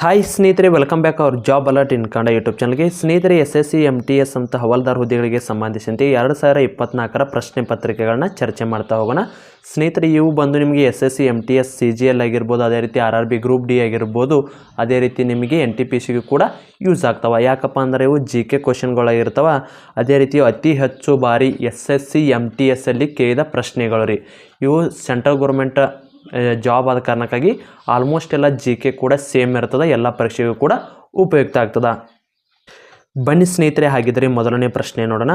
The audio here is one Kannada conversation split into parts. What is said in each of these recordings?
ಹಾಯ್ ಸ್ನೇಹಿತರೆ ವೆಲ್ಕಮ್ ಬ್ಯಾಕ್ ಅವ್ರ job alert in Kannada YouTube ಚಾನಲ್ಗೆ ಸ್ನೇಹಿತರೆ S S C M T S ಅಂತ ಹವಾಲ್ದಾರ್ ಹುದ್ದೆಗಳಿಗೆ ಸಂಬಂಧಿಸಿದಂತೆ ಎರಡು ಸಾವಿರ ಇಪ್ಪತ್ನಾಲ್ಕರ ಪ್ರಶ್ನೆ ಪತ್ರಿಕೆಗಳನ್ನ ಚರ್ಚೆ ಮಾಡ್ತಾ ಹೋಗೋಣ. ಸ್ನೇಹಿತರೆ, ಇವು ಬಂದು ನಿಮಗೆ S S C M T S C G L ಆಗಿರ್ಬೋದು, ಅದೇ ರೀತಿ R R B group D ಆಗಿರ್ಬೋದು, ಅದೇ ರೀತಿ ನಿಮಗೆ ಎನ್ ಟಿ ಪಿ ಸಿಗೂ ಕೂಡ ಯೂಸ್ ಆಗ್ತಾವೆ. ಯಾಕಪ್ಪ ಅಂದರೆ ಇವು ಜಿ ಕೆ ಕ್ವಶನ್ಗಳಾಗಿರ್ತವೆ ಅದೇ ರೀತಿ ಅತಿ ಹೆಚ್ಚು ಬಾರಿ S S C M T S ಅಲ್ಲಿ ಕೇಳಿದ ಪ್ರಶ್ನೆಗಳು ರೀ. ಇವು ಸೆಂಟ್ರಲ್ ಗೌರ್ಮೆಂಟ್ ಜಾಬ್ ಆದ ಕಾರಣಕ್ಕಾಗಿ ಆಲ್ಮೋಸ್ಟ್ ಎಲ್ಲ ಜಿ ಕೆ ಕೂಡ ಸೇಮ್ ಇರ್ತದೆ, ಎಲ್ಲ ಪರೀಕ್ಷೆಗೂ ಕೂಡ ಉಪಯುಕ್ತ ಆಗ್ತದೆ. ಬನ್ನಿ ಸ್ನೇಹಿತರೆ ಹಾಗಿದ್ದರೆ ಮೊದಲನೇ ಪ್ರಶ್ನೆ ನೋಡೋಣ.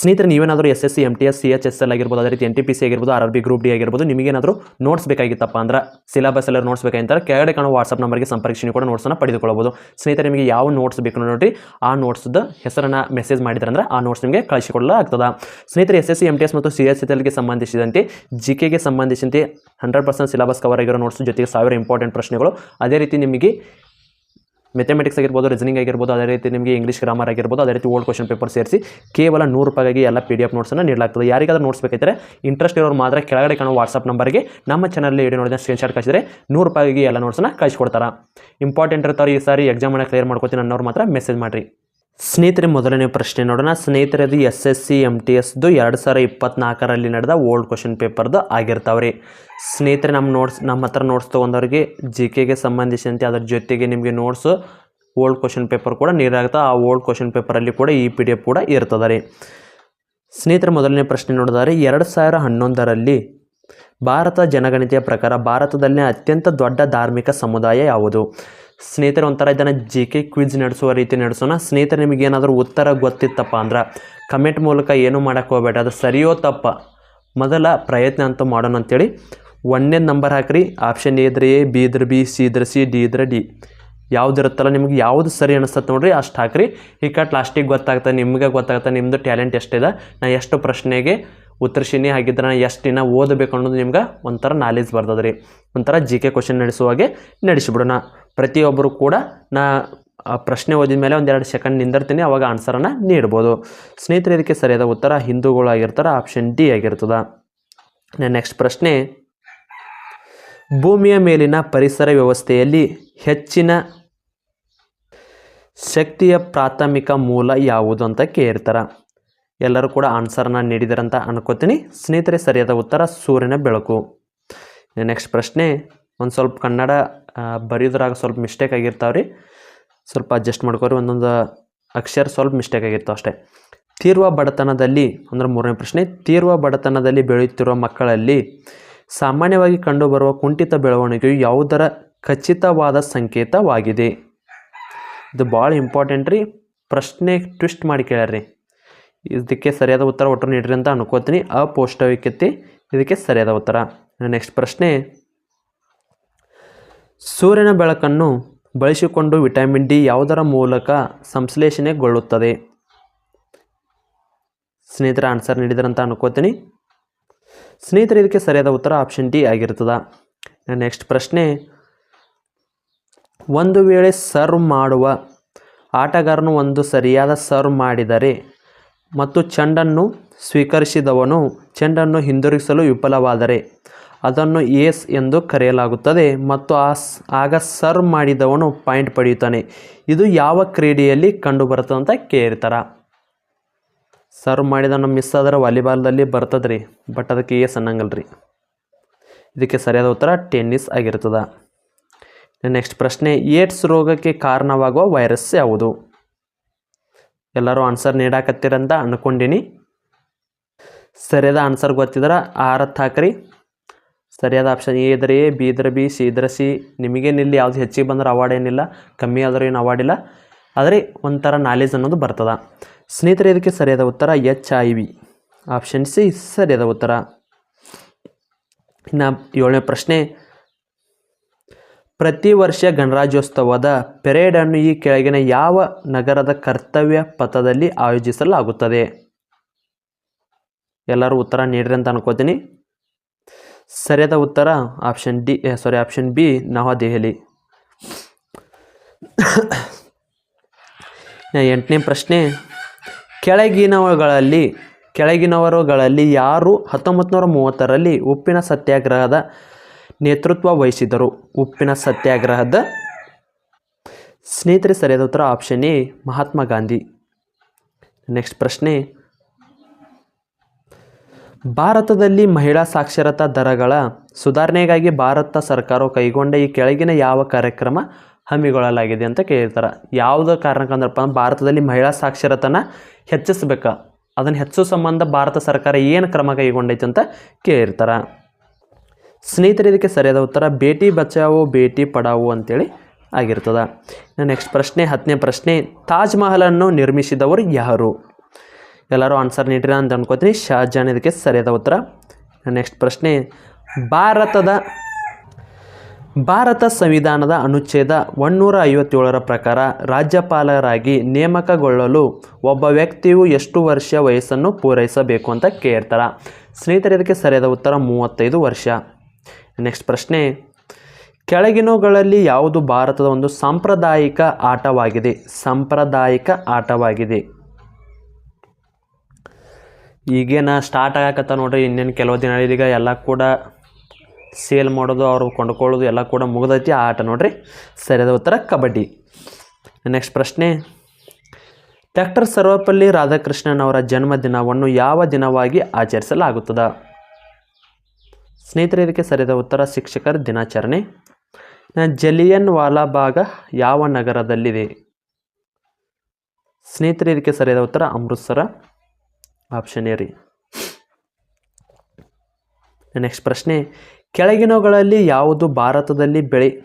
ಸ್ನೇಹಿತರೆ, ನೀವೇನಾದರೂ S S C M T S C H S L ಆಗಿರ್ಬೋದು, ಅದೇ ರೀತಿ ಎನ್ ಟಿ ಪಿ ಸಿ ಆಗಿರ್ಬೋದು ಆರ್ ಬಿ ಗ್ರೂಪ್ ಡಿ ಆಗಿರ್ಬೋದು ನಿಮಗೇನಾದರೂ ನೋಟ್ಸ್ ಬೇಕಾಗಿತ್ತಪ್ಪ ಅಂದ್ರೆ ಸಿಲಬಸ್ ಎಲ್ಲ ನೋಟ್ಸ್ ಬೇಕಾಗಿಂತಾರೆ ಕೆಳಗಡೆ ಕಾಣುವ ವಾಟ್ಸಪ್ ನಂಬರ್ಗೆ ಸಂಪರ್ಕಿಸಿ ಕೂಡ ನೋಟ್ಸನ್ನು ಪಡೆದುಕೊಳ್ಳಬಹುದು. ಸ್ನೇಹಿತರೆ, ನಿಮಗೆ ಯಾವ ನೋಟ್ಸ್ ಬೇಕು ನೋಡಿ ಆ ನೋಟ್ಸ್ದು ಹೆಸರನ್ನು ಮೆಸೇಜ್ ಮಾಡಿದ್ರೆ ಅಂದ್ರೆ ಆ ನೋಟ್ಸ್ ನಿಮಗೆ ಕಳಿಸಿಕೊಡಲಾಗ್ತದೆ. ಸ್ನೇಹಿತರೆ S S C M T S ಮತ್ತು ಸಿ ಎಸ್ ಎಲ್ಗೆ ಸಂಬಂಧಿಸಿದಂತೆ ಜಿ ಕೆಗೆ ಸಂಬಂಧಿಸಿದಂತೆ ಹಂಡ್ರೆಡ್ ಪರ್ಸೆಂಟ್ ಸಿಲಬಸ್ ಕವರ್ ಆಗಿರೋ ನೋಟ್ಸ್ ಜೊತೆಗೆ ಸಾವಿರ ಇಂಪಾರ್ಟೆಂಟ್ ಪ್ರಶ್ನೆಗಳು. ಅದೇ ರೀತಿ ನಿಮಗೆ ಮೆಥಮೆಟಿಕ್ಸ್ ಆಗಿರ್ಬೋದು ರೀಸನಿಂಗ್ ಆಗಿರ್ಬೋದು, ಅದೇ ರೀತಿ ನಿಮಗೆ ಇಂಗ್ಲೀಷ್ ಗ್ರಾಮರ್ ಆಗಿರ್ಬೋದು, ಅದೇ ರೀತಿ ಓಲ್ಡ್ ಕ್ವಶನ್ ಪೇಪರ್ ಸೇರಿಸಿ ಕೇವಲ ನೂರು ರೂಪಾಯಿಗೆ ಎಲ್ಲ ಪಿ ಡಿ ಎಫ್ ನೋಟ್ಸನ್ನು ನೀಡಲಾಗ್ತದೆ. ಯಾರಿಗಾದ್ರೂ ನೋಟ್ಸ್ ಬೇಕಿದ್ದರೆ ಇಂಟ್ರೆಸ್ಟ್ ಇರೋರು ಮಾತ್ರ ಕೆಳಗಡೆ ಕಾಣುವ ವಾಟ್ಸಪ್ ನಂಬರ್ಗೆ ನಮ್ಮ ಚಾನಲಲ್ಲಿ ವಿಡಿಯೋ ನೋಡಿದ ಸ್ಕ್ರೀನ್ ಶಾಟ್ ಕಳಿಸಿದರೆ ನೂರು ರೂಪಾಯಿಗೆ ಎಲ್ಲ ನೋಟ್ಸನ್ನು ಕಳಿಸ್ಕೊಡ್ತಾರೆ. ಇಂಪಾರ್ಟೆಂಟ್ ಇರ್ತಾರೆ ಈ ಸಾರಿ ಎಕ್ಸಾಮನ್ನು ಕ್ಲಿಯರ್ ಮಾಡ್ಕೊತೀನಿ ಅನ್ನೋರು ಮಾತ್ರ ಮೆಸೇಜ್ ಮಾಡಿರಿ. ಸ್ನೇಹಿತರೆ, ಮೊದಲನೇ ಪ್ರಶ್ನೆ ನೋಡೋಣ. ಸ್ನೇಹಿತರದು S S C M T ಎಸ್ದು ಎರಡು ಸಾವಿರ ಇಪ್ಪತ್ನಾಲ್ಕರಲ್ಲಿ ನಡೆದ ಓಲ್ಡ್ ಕ್ವಶನ್ ಪೇಪರ್ದು ಆಗಿರ್ತಾವೆ ರೀ ಸ್ನೇಹಿತರೆ ನಮ್ಮ ನೋಟ್ಸ್ ನಮ್ಮ ಹತ್ರ ನೋಟ್ಸ್ ತೊಗೊಂಡವ್ರಿಗೆ ಜಿ ಕೆಗೆ ಸಂಬಂಧಿಸಿದಂತೆ ಅದರ ಜೊತೆಗೆ ನಿಮಗೆ ನೋಟ್ಸು, ಓಲ್ಡ್ ಕ್ವಶನ್ ಪೇಪರ್ ಕೂಡ ನೀರಾಗುತ್ತೆ. ಆ ಓಲ್ಡ್ ಕ್ವಶನ್ ಪೇಪರಲ್ಲಿ ಕೂಡ ಈ ಪಿ ಡಿ ಎಫ್ ಕೂಡ ಇರ್ತದೆ ರೀ ಸ್ನೇಹಿತರೆ, ಮೊದಲನೇ ಪ್ರಶ್ನೆ ನೋಡಿದಾರೆ. ಎರಡು ಸಾವಿರ ಹನ್ನೊಂದರಲ್ಲಿ ಭಾರತ ಜನಗಣತಿಯ ಪ್ರಕಾರ ಭಾರತದಲ್ಲಿನ ಅತ್ಯಂತ ದೊಡ್ಡ ಧಾರ್ಮಿಕ ಸಮುದಾಯ ಯಾವುದು? ಸ್ನೇಹಿತರೆ ಒಂಥರ ಇದನ್ನು ಜಿ ಕೆ ಕ್ವಿಜ್ ನಡೆಸುವ ರೀತಿ ನಡೆಸೋಣ. ಸ್ನೇಹಿತರೆ ನಿಮಗೇನಾದರೂ ಉತ್ತರ ಗೊತ್ತಿತ್ತಪ್ಪ ಅಂದ್ರೆ ಕಮೆಂಟ್ ಮೂಲಕ ಏನು ಮಾಡೋಕ್ಕೆ ಹೋಗಬೇಡ. ಅದು ಸರಿಯೋ ತಪ್ಪ? ಮೊದಲ ಪ್ರಯತ್ನ ಅಂತ ಮಾಡೋಣ ಅಂತೇಳಿ. ಒಂದನೇ ನಂಬರ್ ಹಾಕ್ರಿ. ಆಪ್ಷನ್ ಎ ಇದ್ರೆ ಎ, ಬಿ ಇದ್ರೆ ಬಿ, ಸಿ ಇದ್ರೆ ಸಿ, ಡಿ ಇದ್ರೆ ಡಿ. ಯಾವ್ದು ಇರುತ್ತಲ್ಲ ನಿಮ್ಗೆ ಯಾವುದು ಸರಿ ಅನಿಸ್ತದೆ ನೋಡ್ರಿ, ಅಷ್ಟು ಹಾಕ್ರಿ. ಈ ಕಟ್ ಲಾಸ್ಟಿಗೆ ಗೊತ್ತಾಗ್ತದೆ ನಿಮಗೆ ಗೊತ್ತಾಗ್ತದೆ ನಿಮ್ಮದು ಟ್ಯಾಲೆಂಟ್ ಎಷ್ಟಿದೆ. ನಾ ಎಷ್ಟು ಪ್ರಶ್ನೆಗೆ ಉತ್ತರಿಸಿನಿ, ಹಾಗಿದ್ರೆ ನಾನು ಎಷ್ಟು ದಿನ ಓದಬೇಕು ಅನ್ನೋದು ನಿಮ್ಗೆ ಒಂಥರ ನಾಲೆಜ್ ಬರ್ತದೆ ರೀ ಒಂಥರ ಜಿ ಕೆ ಕ್ವಶನ್ ನಡೆಸುವಾಗೆ ನಡೆಸಿಬಿಡೋಣ. ಪ್ರತಿಯೊಬ್ಬರು ಕೂಡ ನಾ ಪ್ರಶ್ನೆ ಓದಿದ ಮೇಲೆ ಒಂದೆರಡು ಸೆಕೆಂಡ್ ನಿಂದಿರ್ತೀನಿ, ಅವಾಗ ಆನ್ಸರನ್ನು ನೀಡ್ಬೋದು. ಸ್ನೇಹಿತರೆ, ಇದಕ್ಕೆ ಸರಿಯಾದ ಉತ್ತರ ಹಿಂದೂಗಳು ಆಗಿರ್ತಾರೆ ಆಪ್ಷನ್ ಡಿ ಆಗಿರ್ತದೆ. ನೆಕ್ಸ್ಟ್ ಪ್ರಶ್ನೆ. ಭೂಮಿಯ ಮೇಲಿನ ಪರಿಸರ ವ್ಯವಸ್ಥೆಯಲ್ಲಿ ಹೆಚ್ಚಿನ ಶಕ್ತಿಯ ಪ್ರಾಥಮಿಕ ಮೂಲ ಯಾವುದು ಅಂತ ಕೇಳ್ತಾರೆ. ಎಲ್ಲರೂ ಕೂಡ ಆನ್ಸರನ್ನು ನೀಡಿದಿರಂತ ಅನ್ಕೋತೀನಿ. ಸ್ನೇಹಿತರೆ, ಸರಿಯಾದ ಉತ್ತರ ಸೂರ್ಯನ ಬೆಳಕು. ನೆಕ್ಸ್ಟ್ ಪ್ರಶ್ನೆ. ಒಂದು ಸ್ವಲ್ಪ ಕನ್ನಡ ಬರೆಯೋದ್ರಾಗ ಸ್ವಲ್ಪ ಮಿಸ್ಟೇಕ್ ಆಗಿರ್ತಾವೆ ರೀ ಸ್ವಲ್ಪ ಅಡ್ಜಸ್ಟ್ ಮಾಡ್ಕೋರಿ, ಒಂದೊಂದು ಅಕ್ಷರ ಸ್ವಲ್ಪ ಮಿಸ್ಟೇಕ್ ಆಗಿರ್ತಾವೆ ಅಷ್ಟೇ. ತೀರ್ವ ಬಡತನದಲ್ಲಿ, ಅಂದರೆ ಮೂರನೇ ಪ್ರಶ್ನೆ, ತೀರ್ವ ಬಡತನದಲ್ಲಿ ಬೆಳೆಯುತ್ತಿರುವ ಮಕ್ಕಳಲ್ಲಿ ಸಾಮಾನ್ಯವಾಗಿ ಕಂಡುಬರುವ ಕುಂಠಿತ ಬೆಳವಣಿಗೆಯು ಯಾವುದರ ಖಚಿತವಾದ ಸಂಕೇತವಾಗಿದೆ? ಇದು ಭಾಳ ಇಂಪಾರ್ಟೆಂಟ್ ರೀ. ಪ್ರಶ್ನೆ ಟ್ವಿಸ್ಟ್ ಮಾಡಿ ಕೇಳ್ರಿ ಇದಕ್ಕೆ ಸರಿಯಾದ ಉತ್ತರ ಒಟ್ಟು ನೀಡ್ರಿ ಅಂತ ಅನ್ಕೋತೀನಿ. ಅಪೌಷ್ಟವಿಕತೆ ಇದಕ್ಕೆ ಸರಿಯಾದ ಉತ್ತರ. ನೆಕ್ಸ್ಟ್ ಪ್ರಶ್ನೆ ಸೂರ್ಯನ ಬೆಳಕನ್ನು ಬಳಸಿಕೊಂಡು ವಿಟಮಿನ್ ಡಿ ಯಾವುದರ ಮೂಲಕ ಸಂಶ್ಲೇಷಣೆಗೊಳ್ಳುತ್ತದೆ? ಸ್ನೇಹಿತರ, ಆನ್ಸರ್ ನೀಡಿದ್ರಂತ ಅನ್ಕೋತೀನಿ. ಸ್ನೇಹಿತರೆ, ಇದಕ್ಕೆ ಸರಿಯಾದ ಉತ್ತರ ಆಪ್ಷನ್ ಡಿ ಆಗಿರ್ತದ. ನೆಕ್ಸ್ಟ್ ಪ್ರಶ್ನೆ, ಒಂದು ವೇಳೆ ಸರ್ವ್ ಮಾಡುವ ಆಟಗಾರನು ಒಂದು ಸರಿಯಾದ ಸರ್ವ್ ಮಾಡಿದರೆ ಮತ್ತು ಚೆಂಡನ್ನು ಸ್ವೀಕರಿಸಿದವನು ಚೆಂಡನ್ನು ಹಿಂದಿರುಗಿಸಲು ವಿಫಲವಾದರೆ ಅದನ್ನು ಏಸ್ ಎಂದು ಕರೆಯಲಾಗುತ್ತದೆ ಮತ್ತು ಆ ಆಗ ಸರ್ವ್ ಮಾಡಿದವನು ಪಾಯಿಂಟ್ ಪಡೆಯುತ್ತಾನೆ. ಇದು ಯಾವ ಕ್ರೀಡೆಯಲ್ಲಿ ಕಂಡುಬರುತ್ತದೆ ಅಂತ ಕೇಳ್ತಾರೆ? ಸರ್ವ್ ಮಾಡಿದ ಮಿಸ್ ಆದರೆ ವಾಲಿಬಾಲ್ದಲ್ಲಿ ಬರ್ತದೆ ರೀ ಬಟ್ ಅದಕ್ಕೆ ಏಸ್ ಅನ್ನಂಗಲ್ಲ ರೀ ಇದಕ್ಕೆ ಸರಿಯಾದ ಉತ್ತರ, ಟೆನ್ನಿಸ್ ಆಗಿರ್ತದೆ. ನೆಕ್ಸ್ಟ್ ಪ್ರಶ್ನೆ, ಏಡ್ಸ್ ರೋಗಕ್ಕೆ ಕಾರಣವಾಗುವ ವೈರಸ್ ಯಾವುದು? ಎಲ್ಲರೂ ಆನ್ಸರ್ ನೀಡಾಕತ್ತೀರಂತ ಅನ್ಕೊಂಡಿನಿ. ಸರಿಯಾದ ಆನ್ಸರ್ ಗೊತ್ತಿದ್ರೆ ಆರತ್ ಹಾಕ್ರಿ. ಸರಿಯಾದ ಆಪ್ಷನ್ ಎ ಇದ್ರೆ ಎ, ಬಿ ಇದ್ರೆ ಬಿ, ಸಿ ಇದ್ರೆ ಸಿ. ನಿಮಗೇನಿಲ್ಲ ಯಾವುದು ಹೆಚ್ಚಿಗೆ ಬಂದ್ರೆ ಅವಾರ್ಡ್ ಏನಿಲ್ಲ, ಕಮ್ಮಿ ಆದರೂ ಏನು ಅವಾರ್ಡ್ ಇಲ್ಲ. ಆದರೆ ಒಂಥರ ನಾಲೆಜ್ ಅನ್ನೋದು ಬರ್ತದ. ಸ್ನೇಹಿತರೆ, ಇದಕ್ಕೆ ಸರಿಯಾದ ಉತ್ತರ H I V option C ಸರಿಯಾದ ಉತ್ತರ. ಇನ್ನು ಏಳನೇ ಪ್ರಶ್ನೆ. ಪ್ರತಿ ವರ್ಷ ಗಣರಾಜ್ಯೋತ್ಸವದ ಪೆರೇಡನ್ನು ಈ ಕೆಳಗಿನ ಯಾವ ನಗರದ ಕರ್ತವ್ಯ ಪಥದಲ್ಲಿ ಆಯೋಜಿಸಲಾಗುತ್ತದೆ? ಎಲ್ಲರೂ ಉತ್ತರ ನೀಡ್ರಿ ಅಂತ ಅನ್ಕೋತೀನಿ. ಸರಿಯಾದ ಉತ್ತರ option D sorry option B New Delhi. ಎಂಟನೇ ಪ್ರಶ್ನೆ, ಕೆಳಗಿನವುಗಳಲ್ಲಿ, ಕೆಳಗಿನವರುಗಳಲ್ಲಿ ಯಾರು ಹತ್ತೊಂಬತ್ತು ನೂರ ಮೂವತ್ತರಲ್ಲಿ ಉಪ್ಪಿನ ಸತ್ಯಾಗ್ರಹದ ನೇತೃತ್ವ ವಹಿಸಿದರು ಉಪ್ಪಿನ ಸತ್ಯಾಗ್ರಹದ ಸ್ನೇಹಿತರೆ ಸರಿಯಾದ ಉತ್ತರ option A Mahatma Gandhi. Next ಪ್ರಶ್ನೆ ಭಾರತದಲ್ಲಿ ಮಹಿಳಾ ಸಾಕ್ಷರತಾ ದರಗಳ ಸುಧಾರಣೆಗಾಗಿ ಭಾರತ ಸರ್ಕಾರವು ಕೈಗೊಂಡ ಈ ಕೆಳಗಿನ ಯಾವ ಕಾರ್ಯಕ್ರಮ ಹಮ್ಮಿಕೊಳ್ಳಲಾಗಿದೆ ಅಂತ ಕೇಳಿರ್ತಾರೆ ಯಾವುದೋ ಕಾರಣಕ್ಕಂದ್ರಪ್ಪ ಭಾರತದಲ್ಲಿ ಮಹಿಳಾ ಸಾಕ್ಷರತನ ಹೆಚ್ಚಿಸ್ಬೇಕು, ಅದನ್ನು ಹೆಚ್ಚು ಸಂಬಂಧ ಭಾರತ ಸರ್ಕಾರ ಏನು ಕ್ರಮ ಕೈಗೊಂಡೈತೆ ಅಂತ ಕೇಳಿರ್ತಾರೆ ಸ್ನೇಹಿತರೆ, ಇದಕ್ಕೆ ಸರಿಯಾದ ಉತ್ತರ ಬೇಟಿ ಬಚಾವೋ, ಬೇಟಿ ಪಡಾವೋ ಅಂತೇಳಿ ಆಗಿರ್ತದೆ. ನೆಕ್ಸ್ಟ್ ಪ್ರಶ್ನೆ, ಹತ್ತನೇ ಪ್ರಶ್ನೆ, ತಾಜ್ ಮಹಲನ್ನು ನಿರ್ಮಿಸಿದವರು ಯಾರು? ಎಲ್ಲರೂ ಆನ್ಸರ್ ನೀಡಿರ ಅಂತ ಅನ್ಕೋತೀನಿ ಶಾಜಾನ್ ಇದಕ್ಕೆ ಸರಿಯಾದ ಉತ್ತರ. ನೆಕ್ಸ್ಟ್ ಪ್ರಶ್ನೆ, ಭಾರತದ ಭಾರತ ಸಂವಿಧಾನದ ಅನುಚ್ಛೇದ ಒನ್ನೂರ ಐವತ್ತೇಳರ ಪ್ರಕಾರ ರಾಜ್ಯಪಾಲರಾಗಿ ನೇಮಕಗೊಳ್ಳಲು ಒಬ್ಬ ವ್ಯಕ್ತಿಯು ಎಷ್ಟು ವರ್ಷ ವಯಸ್ಸನ್ನು ಪೂರೈಸಬೇಕು ಅಂತ ಕೇಳ್ತಾರೆ. ಸ್ನೇಹಿತರೆ, ಇದಕ್ಕೆ ಸರಿಯಾದ ಉತ್ತರ ಮೂವತ್ತೈದು ವರ್ಷ. ನೆಕ್ಸ್ಟ್ ಪ್ರಶ್ನೆ, ಕೆಳಗಿನವುಗಳಲ್ಲಿ ಯಾವುದು ಭಾರತದ ಒಂದು ಸಾಂಪ್ರದಾಯಿಕ ಆಟವಾಗಿದೆ? ಸಾಂಪ್ರದಾಯಿಕ ಆಟವಾಗಿದೆ. ಈಗೇನ ಸ್ಟಾರ್ಟ್ ಆಗಕತ್ತ ನೋಡ್ರಿ, ಇನ್ನೇನು ಕೆಲವು ದಿನ ಈಗ ಎಲ್ಲ ಕೂಡ ಸೇಲ್ ಮಾಡೋದು, ಅವರು ಕೊಂಡ್ಕೊಳ್ಳೋದು ಎಲ್ಲ ಕೂಡ ಮುಗ್ದೈತಿ ಆ ಆಟ ನೋಡ್ರಿ. ಸರಿಯಾದ ಉತ್ತರ ಕಬಡ್ಡಿ. ನೆಕ್ಸ್ಟ್ ಪ್ರಶ್ನೆ ಡಾಕ್ಟರ್ ಸರ್ವಪಲ್ಲಿ ರಾಧಾಕೃಷ್ಣನ್ ಅವರ ಜನ್ಮದಿನವನ್ನು ಯಾವ ದಿನವಾಗಿ ಆಚರಿಸಲಾಗುತ್ತದೆ? ಸ್ನೇಹಿತರೆ, ಇದಕ್ಕೆ ಸರಿಯಾದ ಉತ್ತರ ಶಿಕ್ಷಕರ ದಿನಾಚರಣೆ. ಜಲಿಯನ್ ವಾಲಾಬಾಗ ಯಾವ ನಗರದಲ್ಲಿದೆ? ಸ್ನೇಹಿತರೆ, ಇದಕ್ಕೆ ಸರಿಯಾದ ಉತ್ತರ ಅಮೃತ್ಸರ. ಆಪ್ಷನ್ ಎ ರೀ. ನೆಕ್ಸ್ಟ್ ಪ್ರಶ್ನೆ, ಕೆಳಗಿನವುಗಳಲ್ಲಿ ಯಾವುದು ಭಾರತದಲ್ಲಿ ಬೆಳೆ,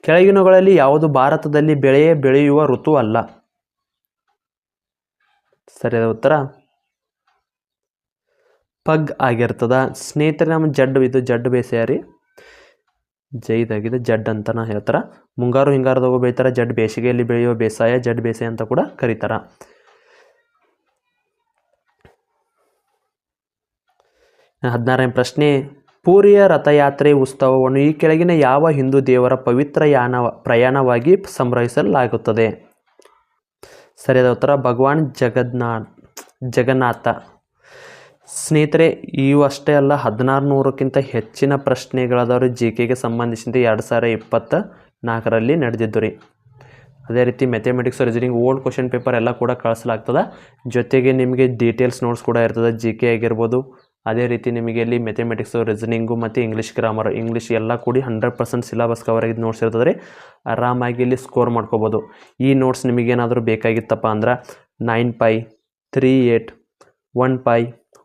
ಕೆಳಗಿನವುಗಳಲ್ಲಿ ಯಾವುದು ಭಾರತದಲ್ಲಿ ಬೆಳೆಯೇ ಬೆಳೆಯುವ ಋತು ಅಲ್ಲ? ಸರಿಯಾದ ಉತ್ತರ? ಪಗ್ ಆಗಿರ್ತದ. ಸ್ನೇಹಿತರೆ, ನಮ್ಮ ಜಡ್ಡು ಇದು ಬೇಸಾಯ ರೀ ಜೈದಾಗಿದೆ ಜಡ್ ಅಂತನ ಹೇಳ್ತಾರೆ. ಮುಂಗಾರು ಹಿಂಗಾರದಾಗ ಬೆಳಿತಾರೆ, ಜಡ್ ಬೇಸಿಗೆಯಲ್ಲಿ ಬೆಳೆಯುವ ಬೇಸಾಯ ಜಡ್ ಬೇಸಾಯ ಅಂತ ಕೂಡ ಕರೀತಾರ. ಹದಿನಾರನೇ ಪ್ರಶ್ನೆ, ಪೂರಿಯ ರಥಯಾತ್ರೆ ಉತ್ಸವವನ್ನು ಈ ಕೆಳಗಿನ ಯಾವ ಹಿಂದೂ ದೇವರ ಪವಿತ್ರ ಯಾನ, ಪ್ರಯಾಣವಾಗಿ ಸಂಗ್ರಹಿಸಲಾಗುತ್ತದೆ ಸರಿಯಾದ ಉತ್ತರ, ಭಗವಾನ್ ಜಗನ್ನಾಥ್, ಜಗನ್ನಾಥ. ಸ್ನೇಹಿತರೆ ಇವು ಅಷ್ಟೇ ಅಲ್ಲ ಹದಿನಾರು ನೂರಕ್ಕಿಂತ ಹೆಚ್ಚಿನ ಪ್ರಶ್ನೆಗಳಾದವರು ಜಿ ಕೆಗೆ ಸಂಬಂಧಿಸಿದಂತೆ ಎರಡು ಸಾವಿರ ಇಪ್ಪತ್ತ ನಾಲ್ಕರಲ್ಲಿ ನಡೆದಿದ್ದು ರೀ. ಅದೇ ರೀತಿ mathematics reasoning old question paper ಎಲ್ಲ ಕೂಡ ಕಳಿಸಲಾಗ್ತದೆ. ಜೊತೆಗೆ ನಿಮಗೆ ಡೀಟೇಲ್ಸ್ ನೋಟ್ಸ್ ಕೂಡ ಇರ್ತದೆ, ಜಿ ಕೆ ಆಗಿರ್ಬೋದು ಅದೇ ರೀತಿ ನಿಮಗೆ ಇಲ್ಲಿ ಮೆಥಮೆಟಿಕ್ಸು ರೀಸನಿಂಗು ಮತ್ತು ಇಂಗ್ಲೀಷ್ ಗ್ರಾಮರ್ ಇಂಗ್ಲೀಷ್ ಎಲ್ಲ ಕೂಡಿ ಹಂಡ್ರೆಡ್ ಪರ್ಸೆಂಟ್ ಸಿಲಬಸ್ ಕವರ್ ಆಗಿದ್ದು ನೋಟ್ಸ್ ಇರ್ತದೆ. ಆರಾಮಾಗಿ ಇಲ್ಲಿ ಸ್ಕೋರ್ ಮಾಡ್ಕೋಬೋದು. ಈ ನೋಟ್ಸ್ ನಿಮಗೇನಾದರೂ ಬೇಕಾಗಿತ್ತಪ್ಪ ಅಂದ್ರೆ nine five three eight one five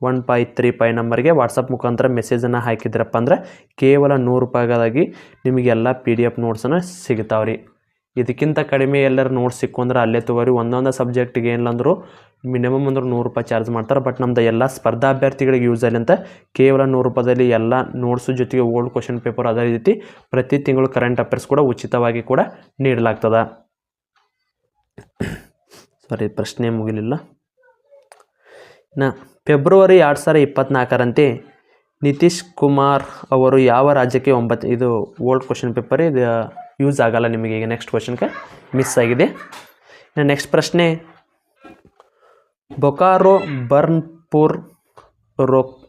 one five three five ನಂಬರ್ಗೆ ವಾಟ್ಸಪ್ ಮುಖಾಂತರ ಮೆಸೇಜನ್ನು ಹಾಕಿದ್ರಪ್ಪ ಅಂದ್ರೆ ಕೇವಲ ನೂರು ರೂಪಾಯಿಗಾಗಿ ನಿಮಗೆಲ್ಲ ಪಿ ಡಿ ಎಫ್ ನೋಟ್ಸನ್ನು ಸಿಗ್ತಾವೆ ರೀ ಇದಕ್ಕಿಂತ ಕಡಿಮೆ ಎಲ್ಲರೂ ನೋಟ್ಸ್ ಸಿಕ್ಕೊಂಡ್ರೆ ಅಲ್ಲೇ ತಗೋರಿ. ಒಂದೊಂದು ಸಬ್ಜೆಕ್ಟಿಗೆ ಏನಿಲ್ಲಂದ್ರು ಮಿನಿಮಮ್ ಅಂದ್ರೆ ನೂರು ರೂಪಾಯಿ ಚಾರ್ಜ್ ಮಾಡ್ತಾರೆ. ಬಟ್ ನಮ್ದು ಎಲ್ಲ ಸ್ಪರ್ಧಾ ಅಭ್ಯರ್ಥಿಗಳಿಗೆ ಯೂಸ್ ಆಗಲಿ ಅಂತ ಕೇವಲ ನೂರು ರೂಪಾಯಿದಲ್ಲಿ ಎಲ್ಲ ನೋಟ್ಸು ಜೊತೆಗೆ ಓಲ್ಡ್ ಕ್ವಶನ್ ಪೇಪರ್ ಅದೇ ರೀತಿ ಪ್ರತಿ ತಿಂಗಳು ಕರೆಂಟ್ ಅಫೇರ್ಸ್ ಕೂಡ ಉಚಿತವಾಗಿ ಕೂಡ ನೀಡಲಾಗ್ತದೆ. ಸಾರಿ ಪ್ರಶ್ನೆ ಮುಗಿಲಿಲ್ಲ. ಇನ್ನು ಫೆಬ್ರವರಿ ಎರಡು ಸಾವಿರ ಇಪ್ಪತ್ತ್ನಾಲ್ಕರಂತೆ ನಿತೀಶ್ ಕುಮಾರ್ ಅವರು ಯಾವ ರಾಜ್ಯಕ್ಕೆ ಒಂಬತ್ತು, ಇದು ಓಲ್ಡ್ ಕ್ವಶನ್ ಪೇಪರ್ ಇದು ಯೂಸ್ ಆಗಲ್ಲ ನಿಮಗೆ ಈಗ ನೆಕ್ಸ್ಟ್ ಕ್ವಶನ್ಗೆ ಮಿಸ್ ಆಗಿದೆ. ಇನ್ನು ನೆಕ್ಸ್ಟ್ ಪ್ರಶ್ನೆ, ಬೊಕಾರೋ, ಬರ್ನ್ಪುರ್, ರೊಕ್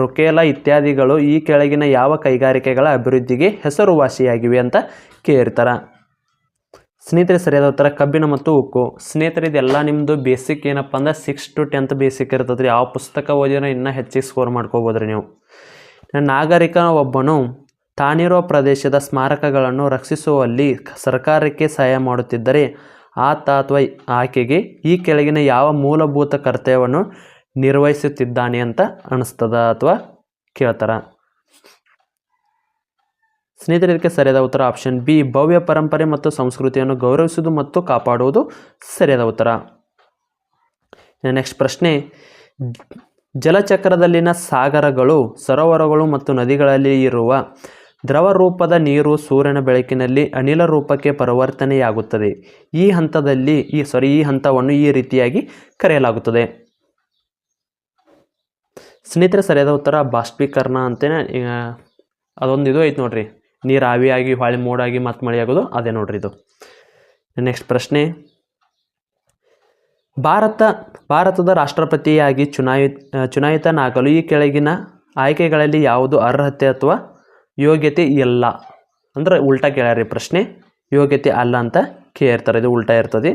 ರೊಕೇಲ ಇತ್ಯಾದಿಗಳು ಈ ಕೆಳಗಿನ ಯಾವ ಕೈಗಾರಿಕೆಗಳ ಅಭಿವೃದ್ಧಿಗೆ ಹೆಸರುವಾಸಿಯಾಗಿವೆ ಅಂತ ಕೇಳ್ತಾರೆ. ಸ್ನೇಹಿತರೆ, ಸರಿಯಾದ ಉತ್ತರ ಕಬ್ಬಿಣ ಮತ್ತು ಉಕ್ಕು. ಸ್ನೇಹಿತರೆ, ಇದೆಲ್ಲ ನಿಮ್ಮದು ಬೇಸಿಕ್ ಏನಪ್ಪ ಅಂದ್ರೆ ಸಿಕ್ಸ್ ಟು ಟೆಂತ್ ಬೇಸಿಕ್ ಇರ್ತದೆ ರೀ ಯಾವ ಪುಸ್ತಕ ಓದಿದ್ರೆ ಇನ್ನೂ ಹೆಚ್ಚಿಗೆ ಸ್ಕೋರ್ ಮಾಡ್ಕೋಬೋದ್ರಿ ನೀವು. ನಾಗರಿಕ ಒಬ್ಬನು ತಾನಿರುವ ಪ್ರದೇಶದ ಸ್ಮಾರಕಗಳನ್ನು ರಕ್ಷಿಸುವಲ್ಲಿ ಸರ್ಕಾರಕ್ಕೆ ಸಹಾಯ ಮಾಡುತ್ತಿದ್ದರೆ ಆತ ಅಥವಾ ಆಕೆಗೆ ಈ ಕೆಳಗಿನ ಯಾವ ಮೂಲಭೂತ ಕರ್ತವ್ಯವನ್ನು ನಿರ್ವಹಿಸುತ್ತಿದ್ದಾನೆ ಅಂತ ಅನಿಸ್ತದ ಅಥವಾ ಕೇಳ್ತಾರ? ಸ್ನೇಹಿತರೆ, ಇದಕ್ಕೆ ಸರಿಯಾದ ಉತ್ತರ ಆಪ್ಷನ್ ಬಿ ಭವ್ಯ ಪರಂಪರೆ ಮತ್ತು ಸಂಸ್ಕೃತಿಯನ್ನು ಗೌರವಿಸುವುದು ಮತ್ತು ಕಾಪಾಡುವುದು ಸರಿಯಾದ ಉತ್ತರ. ನೆಕ್ಸ್ಟ್ ಪ್ರಶ್ನೆ, ಜಲಚಕ್ರದಲ್ಲಿನ ಸಾಗರಗಳು, ಸರೋವರಗಳು ಮತ್ತು ನದಿಗಳಲ್ಲಿ ಇರುವ ದ್ರವ ರೂಪದ ನೀರು ಸೂರ್ಯನ ಬೆಳಕಿನಲ್ಲಿ ಅನಿಲ ರೂಪಕ್ಕೆ ಪರಿವರ್ತನೆಯಾಗುತ್ತದೆ. ಈ ಹಂತದಲ್ಲಿ ಈ ಸಾರಿ ಈ ಹಂತವನ್ನು ಈ ರೀತಿಯಾಗಿ ಕರೆಯಲಾಗುತ್ತದೆ. ಸ್ನೇಹಿತರೆ, ಸರಿಯಾದ ಉತ್ತರ ಬಾಷ್ಪೀಕರಣ ಅಂತೇನೆ. ಅದೊಂದು ಇದು ಐತೆ ನೋಡ್ರಿ. ನೀರು ಆವಿಯಾಗಿ, ಹೊಳೆ ಮೋಡಾಗಿ ಮತ್ತೆ ಮಳೆಯಾಗೋದು ಅದೇ ನೋಡ್ರಿ ಇದು. ನೆಕ್ಸ್ಟ್ ಪ್ರಶ್ನೆ. ಭಾರತ, ಭಾರತದ ರಾಷ್ಟ್ರಪತಿಯಾಗಿ ಚುನಾಯಿ, ಚುನಾಯಿತನಾಗಲು ಈ ಕೆಳಗಿನ ಆಯ್ಕೆಗಳಲ್ಲಿ ಯಾವುದು ಅರ್ಹತೆ ಅಥವಾ ಯೋಗ್ಯತೆ ಇಲ್ಲ. ಅಂದ್ರೆ ಉಲ್ಟಾ ಕೇಳ್ಯಾರಿ ಪ್ರಶ್ನೆ. ಯೋಗ್ಯತೆ ಅಲ್ಲ ಅಂತ ಕೇಳಿರ್ತಾರೆ ಇದು ಉಲ್ಟಾ ಇರ್ತದೆ.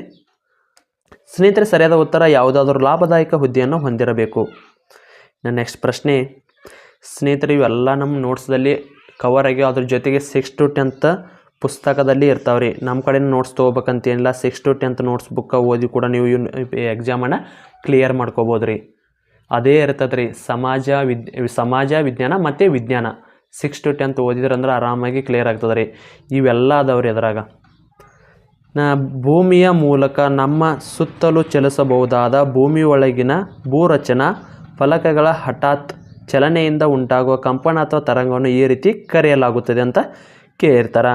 ಸ್ನೇಹಿತರೆ, ಸರಿಯಾದ ಉತ್ತರ ಯಾವುದಾದ್ರೂ ಲಾಭದಾಯಕ ಹುದ್ದೆಯನ್ನು ಹೊಂದಿರಬೇಕು. ನೆಕ್ಸ್ಟ್ ಪ್ರಶ್ನೆ. ಸ್ನೇಹಿತರೆ, ಇವೆಲ್ಲ ನಮ್ಮ ನೋಟ್ಸ್ದಲ್ಲಿ ಕವರ್ ಆಗಿ ಅದ್ರ ಜೊತೆಗೆ ಸಿಕ್ಸ್ ಟು ಟೆಂತ್ ಪುಸ್ತಕದಲ್ಲಿ ಇರ್ತಾವೆ ರೀ ನಮ್ಮ ಕಡೆ ನೋಟ್ಸ್ ತೊಗೋಬೇಕಂತೇನಿಲ್ಲ. ಸಿಕ್ಸ್ ಟು ಟೆಂತ್ ನೋಟ್ಸ್ ಬುಕ್ಕ ಓದಿ ಕೂಡ ನೀವು ಎಕ್ಸಾಮನ್ನು ಕ್ಲಿಯರ್ ಮಾಡ್ಕೋಬೋದು ರೀ ಅದೇ ಇರ್ತದೆ ರೀ ಸಮಾಜ ವಿದ್ ಸಮಾಜ ವಿಜ್ಞಾನ ಮತ್ತು ವಿಜ್ಞಾನ. ಸಿಕ್ಸ್ ಟು ಟೆಂತ್ ಓದಿದ್ರೆ ಅಂದ್ರೆ ಆರಾಮಾಗಿ ಕ್ಲಿಯರ್ ಆಗ್ತದೆ ರೀ. ಇವೆಲ್ಲ ಇದರಾಗ ರೀ ಅದ್ರಾಗ. ಭೂಮಿಯ ಮೂಲಕ ನಮ್ಮ ಸುತ್ತಲೂ ಚಲಿಸಬಹುದಾದ ಭೂಮಿಯೊಳಗಿನ ಭೂರಚನಾ ಫಲಕಗಳ ಹಠಾತ್ ಚಲನೆಯಿಂದ ಉಂಟಾಗುವ ಕಂಪನ ಅಥವಾ ತರಂಗವನ್ನು ಈ ರೀತಿ ಕರೆಯಲಾಗುತ್ತದೆ ಅಂತ ಕೇಳಿರ್ತಾರೆ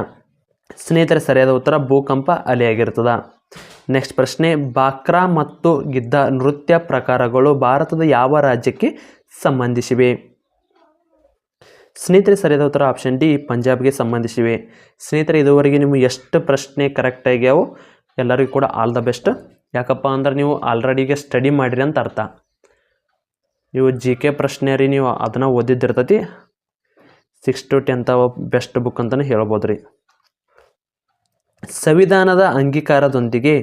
ಸ್ನೇಹಿತರೆ, ಸರಿಯಾದ ಉತ್ತರ ಭೂಕಂಪ ಅಲೆಯಾಗಿರ್ತದ. ನೆಕ್ಸ್ಟ್ ಪ್ರಶ್ನೆ, ಬಾಕ್ರಾ ಮತ್ತು ಗಿದ್ದ ನೃತ್ಯ ಪ್ರಕಾರಗಳು ಭಾರತದ ಯಾವ ರಾಜ್ಯಕ್ಕೆ ಸಂಬಂಧಿಸಿವೆ? ಸ್ನೇಹಿತರೆ ಸರಿಯಾದ ಉತ್ತರ ಆಪ್ಷನ್ ಡಿ ಪಂಜಾಬ್ಗೆ ಸಂಬಂಧಿಸಿವೆ. ಸ್ನೇಹಿತರೆ, ಇದುವರೆಗೆ ನಿಮಗೆ ಎಷ್ಟು ಪ್ರಶ್ನೆ ಕರೆಕ್ಟ್ ಆಗ್ಯಾವು ಎಲ್ಲರಿಗೂ ಕೂಡ ಆಲ್ ದ ಬೆಸ್ಟ್ ಯಾಕಪ್ಪ ಅಂದ್ರೆ ನೀವು ಆಲ್ರೆಡಿಗೆ ಸ್ಟಡಿ ಮಾಡಿರಿ ಅಂತ ಅರ್ಥ. ನೀವು ಜಿ ಕೆ ಪ್ರಶ್ನೆ ರೀ, ನೀವು ಅದನ್ನು ಓದಿದ್ದಿರ್ತೈತಿ. Six to tenth best book ಅಂತಲೇ ಹೇಳ್ಬೋದು ರೀ. ಸಂವಿಧಾನದ ಅಂಗೀಕಾರದೊಂದಿಗೆ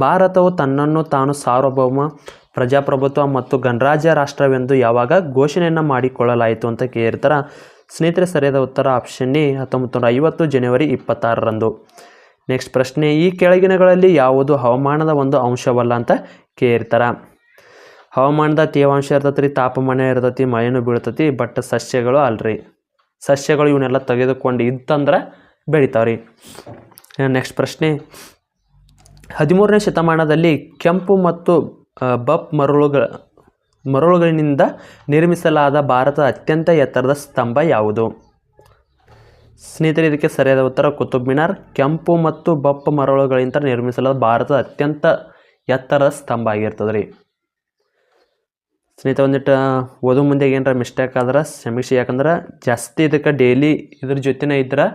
ಭಾರತವು ತನ್ನನ್ನು ತಾನು ಸಾರ್ವಭೌಮ ಪ್ರಜಾಪ್ರಭುತ್ವ ಮತ್ತು ಗಣರಾಜ್ಯ ರಾಷ್ಟ್ರವೆಂದು ಯಾವಾಗ ಘೋಷಣೆಯನ್ನು ಮಾಡಿಕೊಳ್ಳಲಾಯಿತು ಅಂತ ಕೇಳಿರ್ತಾರೆ. ಸ್ನೇಹಿತರೆ, ಸರಿಯಾದ ಉತ್ತರ ಆಪ್ಷನ್ ಎ, ಹತ್ತೊಂಬತ್ತು ನೂರ ಐವತ್ತು ಜನವರಿ ಇಪ್ಪತ್ತಾರರಂದು. ನೆಕ್ಸ್ಟ್ ಪ್ರಶ್ನೆ, ಈ ಕೆಳಗಿನಗಳಲ್ಲಿ ಯಾವುದು ಹವಾಮಾನದ ಒಂದು ಅಂಶವಲ್ಲ ಅಂತ ಕೇಳಿರ್ತಾರೆ. ಹವಾಮಾನದ ತೇವಾಂಶ ಇರ್ತೈತಿ ತಾಪಮಾನ ಇರ್ತೈತಿ, ಮಳೆನೂ ಬೀಳ್ತೈತಿ ಬಟ್ ಸಸ್ಯಗಳು ಅಲ್ರಿ. ಸಸ್ಯಗಳು ಇವನ್ನೆಲ್ಲ ತೆಗೆದುಕೊಂಡು ಇತ್ತಂದ್ರೆ ಬೆಳಿತಾವ್ರಿ. ನೆಕ್ಸ್ಟ್ ಪ್ರಶ್ನೆ, ಹದಿಮೂರನೇ ಶತಮಾನದಲ್ಲಿ ಕೆಂಪು ಮತ್ತು ಬಪ್ ಮರಳುಗಳ ಮರಳುಗಳಿಂದ ನಿರ್ಮಿಸಲಾದ ಭಾರತದ ಅತ್ಯಂತ ಎತ್ತರದ ಸ್ತಂಭ ಯಾವುದು? ಸ್ನೇಹಿತರೆ, ಇದಕ್ಕೆ ಸರಿಯಾದ ಉತ್ತರ ಕುತುಬ್ ಮಿನಾರ್ ಕೆಂಪು ಮತ್ತು ಬಪ್ಪ ಮರಳುಗಳಿಂದ ನಿರ್ಮಿಸಲಾದ ಭಾರತದ ಅತ್ಯಂತ ಎತ್ತರದ ಸ್ತಂಭ ಆಗಿರ್ತದೆ ರೀ ಸ್ನೇಹಿತರೆ ಒಂದಿಟ್ಟು ಓದೋ ಮುಂದೆ ಏನಾರ ಮಿಸ್ಟೇಕ್ ಆದ್ರೆ, ಸಮೀಕ್ಷೆ, ಯಾಕಂದ್ರೆ ಜಾಸ್ತಿ ಇದಕ್ಕೆ ಡೈಲಿ ಇದ್ರ ಜೊತೆನೇ ಇದ್ರೆ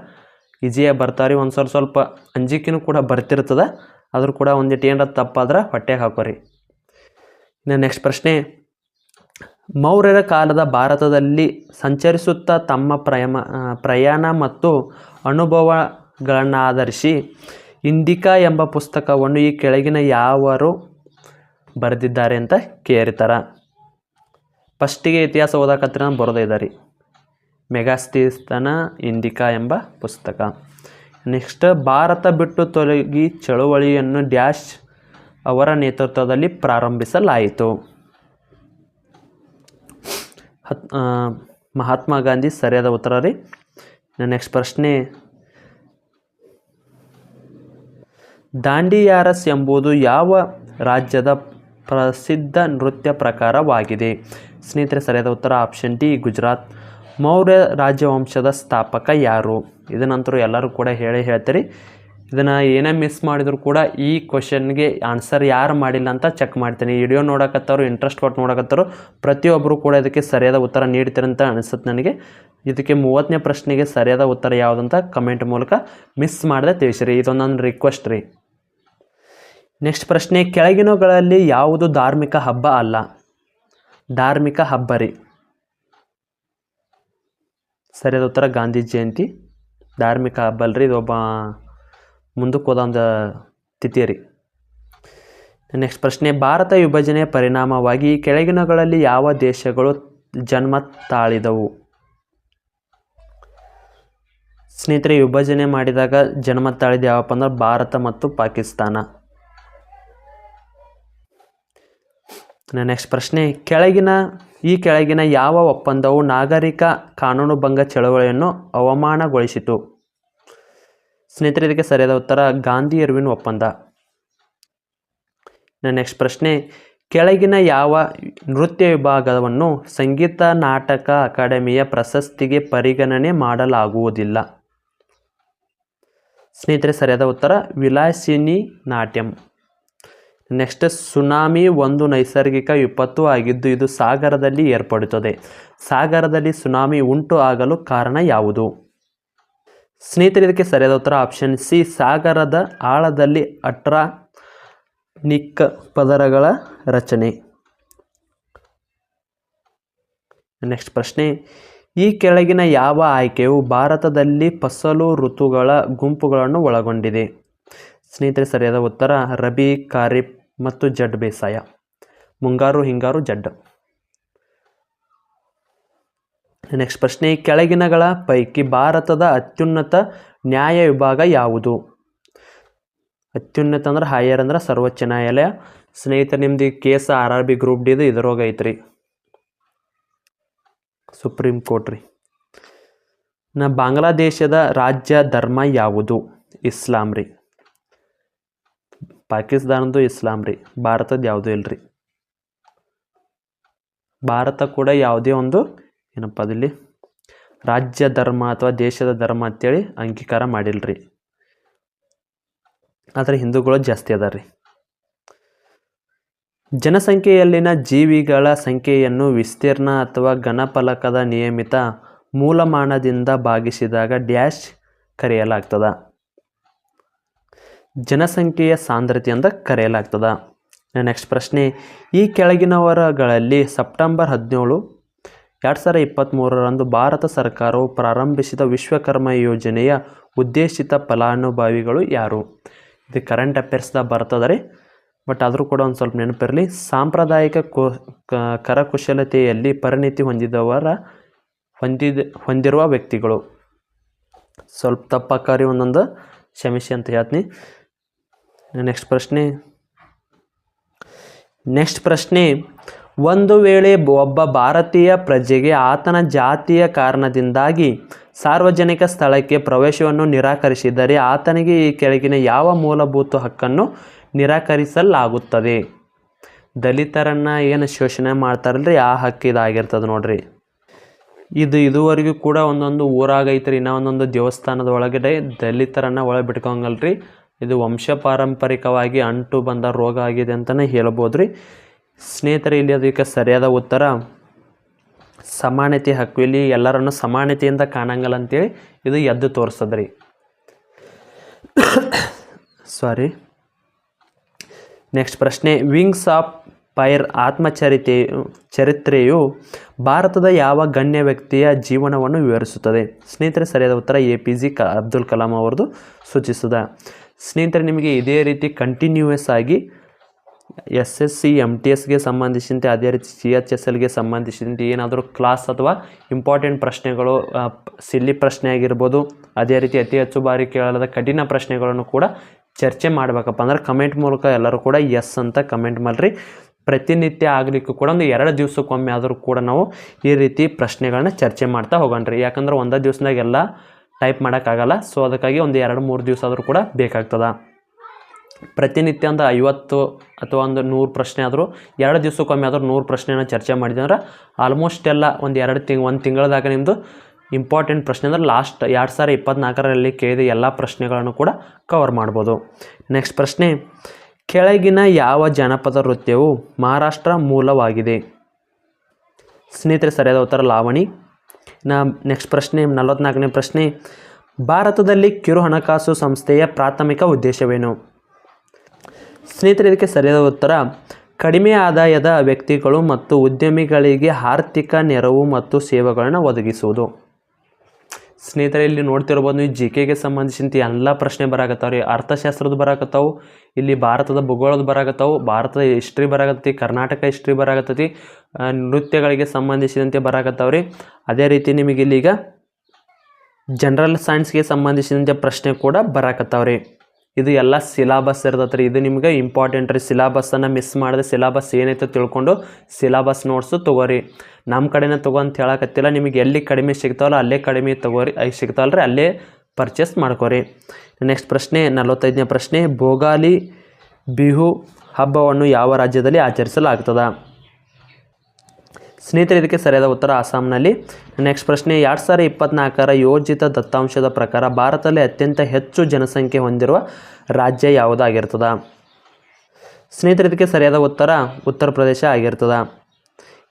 ಈಸಿಯಾಗಿ ಬರ್ತಾವ್ರಿ. ಒಂದು ಸ್ವಲ್ಪ ಸ್ವಲ್ಪ ಅಂಜಿಕೆನೂ ಕೂಡ ಬರ್ತಿರ್ತದೆ. ಆದರೂ ಕೂಡ ಒಂದಿಟ್ಟು ಏನಾರ ತಪ್ಪಾದ್ರೆ ಹೊಟ್ಟೆಗೆ ಹಾಕೋರಿ. ಇನ್ನು ನೆಕ್ಸ್ಟ್ ಪ್ರಶ್ನೆ. ಮೌರ್ಯರ ಕಾಲದ ಭಾರತದಲ್ಲಿ ಸಂಚರಿಸುತ್ತಾ ತಮ್ಮ ಪ್ರಯಮ ಪ್ರಯಾಣ ಮತ್ತು ಅನುಭವಗಳನ್ನಾಧರಿಸಿ ಇಂಡಿಕಾ ಎಂಬ ಪುಸ್ತಕವನ್ನು ಈ ಕೆಳಗಿನ ಯಾವರು ಬರೆದಿದ್ದಾರೆ ಅಂತ ಕೇರಿತಾರ ಫಸ್ಟಿಗೆ ಇತಿಹಾಸ ಓದಾಕತ್ತಿರ ಬರೋದಿದ್ದಾರೆ ಮೆಗಾಸ್ತಿಸ್ತನ ಇಂಡಿಕಾ ಎಂಬ ಪುಸ್ತಕ. ನೆಕ್ಸ್ಟ್, ಭಾರತ ಬಿಟ್ಟು ತೊಲಗಿ ಚಳುವಳಿಯನ್ನು ಡ್ಯಾಶ್ ಅವರ ನೇತೃತ್ವದಲ್ಲಿ ಪ್ರಾರಂಭಿಸಲಾಯಿತು. ಹತ್ ಮಹಾತ್ಮ ಗಾಂಧಿ ಸರಿಯಾದ ಉತ್ತರ ರೀ? ನೆಕ್ಸ್ಟ್ ಪ್ರಶ್ನೆ. ದಾಂಡಿಯಾರಸ್ ಎಂಬುದು ಯಾವ ರಾಜ್ಯದ ಪ್ರಸಿದ್ಧ ನೃತ್ಯ ಪ್ರಕಾರವಾಗಿದೆ? ಸ್ನೇಹಿತರೆ, ಸರಿಯಾದ ಉತ್ತರ ಆಪ್ಷನ್ ಡಿ, ಗುಜರಾತ್. ಮೌರ್ಯ ರಾಜವಂಶದ ಸ್ಥಾಪಕ ಯಾರು? ಇದನ್ನಂತರೂ ಎಲ್ಲರೂ ಕೂಡ ಹೇಳೇ ಹೇಳ್ತೀರಿ. ಇದನ್ನು ಏನೇ ಮಿಸ್ ಮಾಡಿದ್ರು ಕೂಡ ಈ ಕ್ವಶನ್ಗೆ ಆನ್ಸರ್ ಯಾರು ಮಾಡಿಲ್ಲ ಅಂತ ಚೆಕ್ ಮಾಡ್ತೀನಿ. ವಿಡಿಯೋ ನೋಡೋಕತ್ತವ್ರು ಇಂಟ್ರೆಸ್ಟ್ ಕೊಟ್ಟು ನೋಡಕತ್ತಾರೋ ಪ್ರತಿಯೊಬ್ಬರು ಕೂಡ ಇದಕ್ಕೆ ಸರಿಯಾದ ಉತ್ತರ ನೀಡ್ತೀರಂತ ಅನಿಸುತ್ತೆ ನನಗೆ. ಇದಕ್ಕೆ ಮೂವತ್ತನೇ ಪ್ರಶ್ನೆಗೆ ಸರಿಯಾದ ಉತ್ತರ ಯಾವುದಂತ ಕಮೆಂಟ್ ಮೂಲಕ ಮಿಸ್ ಮಾಡದೆ ತಿಳಿಸಿರಿ. ಇದೊಂದು ನನ್ನ ರಿಕ್ವೆಸ್ಟ್ ರೀ. ನೆಕ್ಸ್ಟ್ ಪ್ರಶ್ನೆ ಕೆಳಗಿನಗಳಲ್ಲಿ ಯಾವುದು ಧಾರ್ಮಿಕ ಹಬ್ಬ ಅಲ್ಲ? ಧಾರ್ಮಿಕ ಹಬ್ಬ ರೀ. ಸರಿಯಾದ ಉತ್ತರ ಗಾಂಧಿ ಜಯಂತಿ. ಧಾರ್ಮಿಕ ಹಬ್ಬ ಅಲ್ರಿ, ಇದು ಒಬ್ಬ ಮುಂದಕ್ಕೆ ಹೋದ ಒಂದು ತಿಥಿ ರೀ. ನೆಕ್ಸ್ಟ್ ಪ್ರಶ್ನೆ, ಭಾರತ ವಿಭಜನೆಯ ಪರಿಣಾಮವಾಗಿ ಕೆಳಗಿನಗಳಲ್ಲಿ ಯಾವ ದೇಶಗಳು ಜನ್ಮ ತಾಳಿದವು? ಸ್ನೇಹಿತರೆ, ವಿಭಜನೆ ಮಾಡಿದಾಗ ಜನ್ಮ ತಾಳಿದ ಯಾವಪ್ಪ ಅಂದ್ರೆ ಭಾರತ ಮತ್ತು ಪಾಕಿಸ್ತಾನ. ನೆಕ್ಸ್ಟ್ ಪ್ರಶ್ನೆ, ಕೆಳಗಿನ, ಈ ಕೆಳಗಿನ ಯಾವ ಒಪ್ಪಂದವು ನಾಗರಿಕ ಕಾನೂನುಭಂಗ ಚಳವಳಿಯನ್ನು ಅವಮಾನಗೊಳಿಸಿತು? ಸ್ನೇಹಿತರೆ ಇದಕ್ಕೆ ಸರಿಯಾದ ಉತ್ತರ, ಗಾಂಧಿ ಅರಿವಿನ ಒಪ್ಪಂದ. ನೆಕ್ಸ್ಟ್ ಪ್ರಶ್ನೆ, ಕೆಳಗಿನ ಯಾವ ನೃತ್ಯ ವಿಭಾಗವನ್ನು ಸಂಗೀತ ನಾಟಕ ಅಕಾಡೆಮಿಯ ಪ್ರಶಸ್ತಿಗೆ ಪರಿಗಣನೆ ಮಾಡಲಾಗುವುದಿಲ್ಲ? ಸ್ನೇಹಿತರೆ, ಸರಿಯಾದ ಉತ್ತರ, ವಿಲಾಸಿನಿ ನಾಟ್ಯಂ. ನೆಕ್ಸ್ಟ್ ಸುನಾಮಿ ಒಂದು ನೈಸರ್ಗಿಕ ವಿಪತ್ತು ಆಗಿದ್ದು ಇದು ಸಾಗರದಲ್ಲಿ ಏರ್ಪಡುತ್ತದೆ. ಸಾಗರದಲ್ಲಿ ಸುನಾಮಿ ಉಂಟು ಆಗಲು ಕಾರಣ ಯಾವುದು? ಸ್ನೇಹಿತರೆ ಇದಕ್ಕೆ ಸರಿಯಾದ ಉತ್ತರ ಆಪ್ಷನ್ ಸಿ ಸಾಗರದ ಆಳದಲ್ಲಿ ಅಟ್ರಾ ನಿಕ್ಕ ಪದರಗಳ ರಚನೆ. ನೆಕ್ಸ್ಟ್ ಪ್ರಶ್ನೆ, ಈ ಕೆಳಗಿನ ಯಾವ ಆಯ್ಕೆಯು ಭಾರತದಲ್ಲಿ ಫಸಲು ಋತುಗಳ ಗುಂಪುಗಳನ್ನು ಒಳಗೊಂಡಿದೆ? ಸ್ನೇಹಿತರೆ, ಸರಿಯಾದ ಉತ್ತರ, ರಬಿ, ಖಾರಿಫ್ ಮತ್ತು ಜಡ್ ಬೇಸಾಯ. ಮುಂಗಾರು, ಹಿಂಗಾರು, ಜಡ್. ನೆಕ್ಸ್ಟ್ ಪ್ರಶ್ನೆ, ಕೆಳಗಿನಗಳ ಪೈಕಿ ಭಾರತದ ಅತ್ಯುನ್ನತ ನ್ಯಾಯ ವಿಭಾಗ ಯಾವುದು? ಅತ್ಯುನ್ನತ ಅಂದ್ರೆ ಹೈಯರ್ ಅಂದ್ರೆ ಸರ್ವೋಚ್ಚ ನ್ಯಾಯಾಲಯ. ಸ್ನೇಹಿತರೆ, ನಿಮ್ದು ಈ case R R B group ಡಿದು ಇದ್ರೊಳಗೆ ಐತ್ರಿ. ಸುಪ್ರೀಂ ಕೋರ್ಟ್ ರೀ. ನಾ ಬಾಂಗ್ಲಾದೇಶದ ರಾಜ್ಯ ಧರ್ಮ ಯಾವುದು? ಇಸ್ಲಾಂ ರೀ. ಪಾಕಿಸ್ತಾನದ್ದು ಇಸ್ಲಾಂ ರೀ. ಭಾರತದ ಯಾವುದೂ ಇಲ್ರಿ. ಭಾರತ ಕೂಡ ಯಾವುದೇ ಒಂದು ಏನಪ್ಪ ಅದಲ್ಲಿ? ರಾಜ್ಯ ಧರ್ಮ ಅಥವಾ ದೇಶದ ಧರ್ಮ ಅಂತೇಳಿ ಅಂಗೀಕಾರ ಮಾಡಿಲ್ರಿ. ಆದರೆ ಹಿಂದೂಗಳು ಜಾಸ್ತಿ ಅದ ಜನಸಂಖ್ಯೆಯಲ್ಲಿನ ಜೀವಿಗಳ ಸಂಖ್ಯೆಯನ್ನು ವಿಸ್ತೀರ್ಣ ಅಥವಾ ಘನಫಲಕದ ನಿಯಮಿತ ಮೂಲಮಾನದಿಂದ ಭಾಗಿಸಿದಾಗ ಡ್ಯಾಶ್ ಕರೆಯಲಾಗ್ತದ. ಜನಸಂಖ್ಯೆಯ ಸಾಂದ್ರತೆ ಅಂತ ಕರೆಯಲಾಗ್ತದ. ನೆಕ್ಸ್ಟ್ ಪ್ರಶ್ನೆ, ಈ ಕೆಳಗಿನವರಗಳಲ್ಲಿ ಸೆಪ್ಟೆಂಬರ್ ಹದಿನೇಳು ಎರಡು ಸಾವಿರ ಇಪ್ಪತ್ತ್ಮೂರರಂದು ಭಾರತ ಸರ್ಕಾರವು ಪ್ರಾರಂಭಿಸಿದ ವಿಶ್ವಕರ್ಮ ಯೋಜನೆಯ ಉದ್ದೇಶಿತ ಫಲಾನುಭವಿಗಳು ಯಾರು? ಇದು ಕರೆಂಟ್ ಅಫೇರ್ಸ್ದಾಗ ಬರ್ತದೆ ಬಟ್ ಆದರೂ ಕೂಡ ಒಂದು ಸ್ವಲ್ಪ ನೆನಪಿರಲಿ. ಸಾಂಪ್ರದಾಯಿಕ ಕರಕುಶಲತೆಯಲ್ಲಿ ಪರಿಣಿತಿ ಹೊಂದಿದವರ ಹೊಂದಿದ ಹೊಂದಿರುವ ವ್ಯಕ್ತಿಗಳು. ಸ್ವಲ್ಪ ತಪ್ಪಾಕಾರಿ ಒಂದೊಂದು, ಕ್ಷಮಿಸಿ ಅಂತ ಹೇಳ್ತೀನಿ. ನೆಕ್ಸ್ಟ್ ಪ್ರಶ್ನೆ. ನೆಕ್ಸ್ಟ್ ಪ್ರಶ್ನೆ ಒಂದು ವೇಳೆ ಒಬ್ಬ ಭಾರತೀಯ ಪ್ರಜೆಗೆ ಆತನ ಜಾತಿಯ ಕಾರಣದಿಂದಾಗಿ ಸಾರ್ವಜನಿಕ ಸ್ಥಳಕ್ಕೆ ಪ್ರವೇಶವನ್ನು ನಿರಾಕರಿಸಿದರೆ ಆತನಿಗೆ ಈ ಕೆಳಗಿನ ಯಾವ ಮೂಲಭೂತ ಹಕ್ಕನ್ನು ನಿರಾಕರಿಸಲಾಗುತ್ತದೆ? ದಲಿತರನ್ನು ಏನು ಶೋಷಣೆ ಮಾಡ್ತಾರಲ್ರಿ? ಆ ಹಕ್ಕು ಇದಾಗಿರ್ತದೆ ನೋಡ್ರಿ. ಇದು ಇದುವರೆಗೂ ಕೂಡ ಒಂದೊಂದು ಊರಾಗೈತ್ರಿ ಇನ್ನೂ ಒಂದೊಂದು ದೇವಸ್ಥಾನದ ಒಳಗಡೆ ದಲಿತರನ್ನು ಒಳಗೆ ಬಿಟ್ಕೊಂಗಲ್ರಿ ಇದು ವಂಶ ಪಾರಂಪರಿಕವಾಗಿ ಅಂಟು ಬಂದ ರೋಗ ಆಗಿದೆ ಅಂತಲೇ ಹೇಳ್ಬೋದು ರೀ ಸ್ನೇಹಿತರೆ ಇಲ್ಲಿ ಅದಕ್ಕೆ ಸರಿಯಾದ ಉತ್ತರ ಸಮಾನತೆ ಹಕ್ಕು. ಇಲ್ಲಿ ಎಲ್ಲರನ್ನು ಸಮಾನತೆಯಿಂದ ಕಾಣಂಗಲ್ಲ ಅಂತೇಳಿ ಇದು ಎದ್ದು ತೋರಿಸದ್ರಿ. ಸಾರಿ ನೆಕ್ಸ್ಟ್ ಪ್ರಶ್ನೆ. ವಿಂಗ್ಸ್ ಆಫ್ ಪೈರ್ ಆತ್ಮಚರಿತೆ, ಚರಿತ್ರೆಯು ಭಾರತದ ಯಾವ ಗಣ್ಯ ವ್ಯಕ್ತಿಯ ಜೀವನವನ್ನು ವಿವರಿಸುತ್ತದೆ? ಸ್ನೇಹಿತರೆ, ಸರಿಯಾದ ಉತ್ತರ ಎ ಪಿ ಜಿ ಕ ಅಬ್ದುಲ್ ಕಲಾಂ ಅವರದು ಸೂಚಿಸಿದ. ಸ್ನೇಹಿತರೆ, ನಿಮಗೆ ಇದೇ ರೀತಿ ಕಂಟಿನ್ಯೂಯಸ್ ಆಗಿ S S C M T ಎಸ್ಗೆ ಸಂಬಂಧಿಸಿದಂತೆ, ಅದೇ ರೀತಿ ಸಿ ಎಚ್ ಎಸ್ ಎಲ್ಗೆ ಸಂಬಂಧಿಸಿದಂತೆ ಏನಾದರೂ ಕ್ಲಾಸ್ ಅಥವಾ ಇಂಪಾರ್ಟೆಂಟ್ ಪ್ರಶ್ನೆಗಳು ಸಿಲ್ಲಿ ಪ್ರಶ್ನೆ ಆಗಿರ್ಬೋದು, ಅದೇ ರೀತಿ ಅತಿ ಹೆಚ್ಚು ಬಾರಿ ಕೇಳಲಾದ ಕಠಿಣ ಪ್ರಶ್ನೆಗಳನ್ನು ಕೂಡ ಚರ್ಚೆ ಮಾಡಬೇಕಪ್ಪ ಅಂದ್ರೆ ಕಮೆಂಟ್ ಮೂಲಕ ಎಲ್ಲರೂ ಕೂಡ ಎಸ್ ಅಂತ ಕಮೆಂಟ್ ಮಾಡಿರಿ. ಪ್ರತಿನಿತ್ಯ ಆಗಲಿಕ್ಕೂ ಕೂಡ ಒಂದು ಎರಡು ದಿವಸಕ್ಕೊಮ್ಮೆ ಆದರೂ ಕೂಡ ನಾವು ಈ ರೀತಿ ಪ್ರಶ್ನೆಗಳನ್ನ ಚರ್ಚೆ ಮಾಡ್ತಾ ಹೋಗೋಣ್ರಿ. ಯಾಕಂದ್ರೆ ಒಂದೇ ದಿವಸದಾಗೆಲ್ಲ ಟೈಪ್ ಮಾಡೋಕ್ಕಾಗಲ್ಲ ಸೊ ಅದಕ್ಕಾಗಿ ಒಂದು ಎರಡು ಮೂರು ದಿವಸ ಆದರೂ ಕೂಡ ಬೇಕಾಗ್ತದ. ಪ್ರತಿನಿತ್ಯ ಒಂದು ಐವತ್ತು ಅಥವಾ ಒಂದು ನೂರು ಪ್ರಶ್ನೆ ಆದರೂ, ಎರಡು ದಿವಸಕ್ಕೊಮ್ಮೆ ಆದರೂ ನೂರು ಪ್ರಶ್ನೆನ ಚರ್ಚೆ ಮಾಡಿದೆ ಅಂದ್ರೆ ಆಲ್ಮೋಸ್ಟ್ ಎಲ್ಲ ಒಂದು ಎರಡು ತಿಂಗ್, ಒಂದು ತಿಂಗಳದಾಗ ನಿಮ್ಮದು ಇಂಪಾರ್ಟೆಂಟ್ ಪ್ರಶ್ನೆ ಅಂದ್ರೆ ಲಾಸ್ಟ್ ಎರಡು ಸಾವಿರ ಇಪ್ಪತ್ನಾಲ್ಕರಲ್ಲಿ ಕೇಳಿದ ಎಲ್ಲ ಪ್ರಶ್ನೆಗಳನ್ನು ಕೂಡ ಕವರ್ ಮಾಡ್ಬೋದು. ನೆಕ್ಸ್ಟ್ ಪ್ರಶ್ನೆ, ಕೆಳಗಿನ ಯಾವ ಜನಪದ ನೃತ್ಯವು ಮಹಾರಾಷ್ಟ್ರ ಮೂಲವಾಗಿದೆ? ಸ್ನೇಹಿತರೆ, ಸರಿಯಾದ ಉತ್ತರ ಲಾವಣಿ. ನಾ ನೆಕ್ಸ್ಟ್ ಪ್ರಶ್ನೆ, ನಲವತ್ನಾಲ್ಕನೇ ಪ್ರಶ್ನೆ, ಭಾರತದಲ್ಲಿ ಕಿರು ಹಣಕಾಸು ಸಂಸ್ಥೆಯ ಪ್ರಾಥಮಿಕ ಉದ್ದೇಶವೇನು? ಸ್ನೇಹಿತರೆ, ಇದಕ್ಕೆ ಸರಿಯಾದ ಉತ್ತರ, ಕಡಿಮೆ ಆದಾಯದ ವ್ಯಕ್ತಿಗಳು ಮತ್ತು ಉದ್ಯಮಿಗಳಿಗೆ ಆರ್ಥಿಕ ನೆರವು ಮತ್ತು ಸೇವೆಗಳನ್ನು ಒದಗಿಸುವುದು. ಸ್ನೇಹಿತರೆ, ಇಲ್ಲಿ ನೋಡ್ತಿರ್ಬೋದು ನೀವು ಜಿ ಕೆಗೆ ಸಂಬಂಧಿಸಿದಂತೆ ಎಲ್ಲ ಪ್ರಶ್ನೆ ಬರಾಕತ್ತಾವ ರೀ. ಅರ್ಥಶಾಸ್ತ್ರದ ಬರಾಕತ್ತಾವು, ಇಲ್ಲಿ ಭಾರತದ ಭೂಗೋಳದ ಬರಾಕತ್ತಾವು, ಭಾರತದ ಹಿಸ್ಟ್ರಿ ಬರಾಕತ್ತೈತಿ, ಕರ್ನಾಟಕ ಹಿಸ್ಟ್ರಿ ಬರಾಕತ್ತೈತಿ ನೃತ್ಯಗಳಿಗೆ ಸಂಬಂಧಿಸಿದಂತೆ ಬರಾಕತ್ತಾವ ರೀ. ಅದೇ ರೀತಿ ನಿಮಗೆ ಇಲ್ಲೀಗ ಜನರಲ್ ಸೈನ್ಸ್ಗೆ ಸಂಬಂಧಿಸಿದಂತೆ ಪ್ರಶ್ನೆ ಕೂಡ ಬರಾಕತ್ತಾವ್ರಿ ಇದು ಎಲ್ಲ ಸಿಲಾಬಸ್ ಇರ್ತೈತೆ ರೀ. ಇದು ನಿಮಗೆ ಇಂಪಾರ್ಟೆಂಟ್ ರೀ. ಸಿಲಾಬಸ್ಸನ್ನು ಮಿಸ್ ಮಾಡಿದೆ ಸಿಲಾಬಸ್ ಏನೈತೆ ತಿಳ್ಕೊಂಡು ಸಿಲಾಬಸ್ ನೋಟ್ಸು ತೊಗೋರಿ. ನಮ್ಮ ಕಡೆನೇ ತಗೋ ಅಂತ ಹೇಳಕತ್ತಿಲ್ಲ. ನಿಮಗೆ ಎಲ್ಲಿ ಕಡಿಮೆ ಸಿಗ್ತಾವಲ್ಲ ಅಲ್ಲೇ ಕಡಿಮೆ ತಗೋರಿ ಐ ಸಿಗ್ತಾವಲ್ಲ ರೀ ಅಲ್ಲೇ ಪರ್ಚೇಸ್ ಮಾಡ್ಕೋರಿ. ನೆಕ್ಸ್ಟ್ ಪ್ರಶ್ನೆ, ನಲವತ್ತೈದನೇ ಪ್ರಶ್ನೆ, ಭೋಗಾಲಿ, ಬಿಹು ಹಬ್ಬವನ್ನು ಯಾವ ರಾಜ್ಯದಲ್ಲಿ ಆಚರಿಸಲಾಗ್ತದ? ಸ್ನೇಹಿತರೆ, ಇದಕ್ಕೆ ಸರಿಯಾದ ಉತ್ತರ ಅಸ್ಸಾಂನಲ್ಲಿ. ನೆಕ್ಸ್ಟ್ ಪ್ರಶ್ನೆ, ಎರಡು ಸಾವಿರ ಇಪ್ಪತ್ನಾಲ್ಕರ ಯೋಜಿತ ದತ್ತಾಂಶದ ಪ್ರಕಾರ ಭಾರತದಲ್ಲಿ ಅತ್ಯಂತ ಹೆಚ್ಚು ಜನಸಂಖ್ಯೆ ಹೊಂದಿರುವ ರಾಜ್ಯ ಯಾವುದಾಗಿರ್ತದ? ಸ್ನೇಹಿತರೆ, ಇದಕ್ಕೆ ಸರಿಯಾದ ಉತ್ತರ ಉತ್ತರ ಪ್ರದೇಶ ಆಗಿರ್ತದ.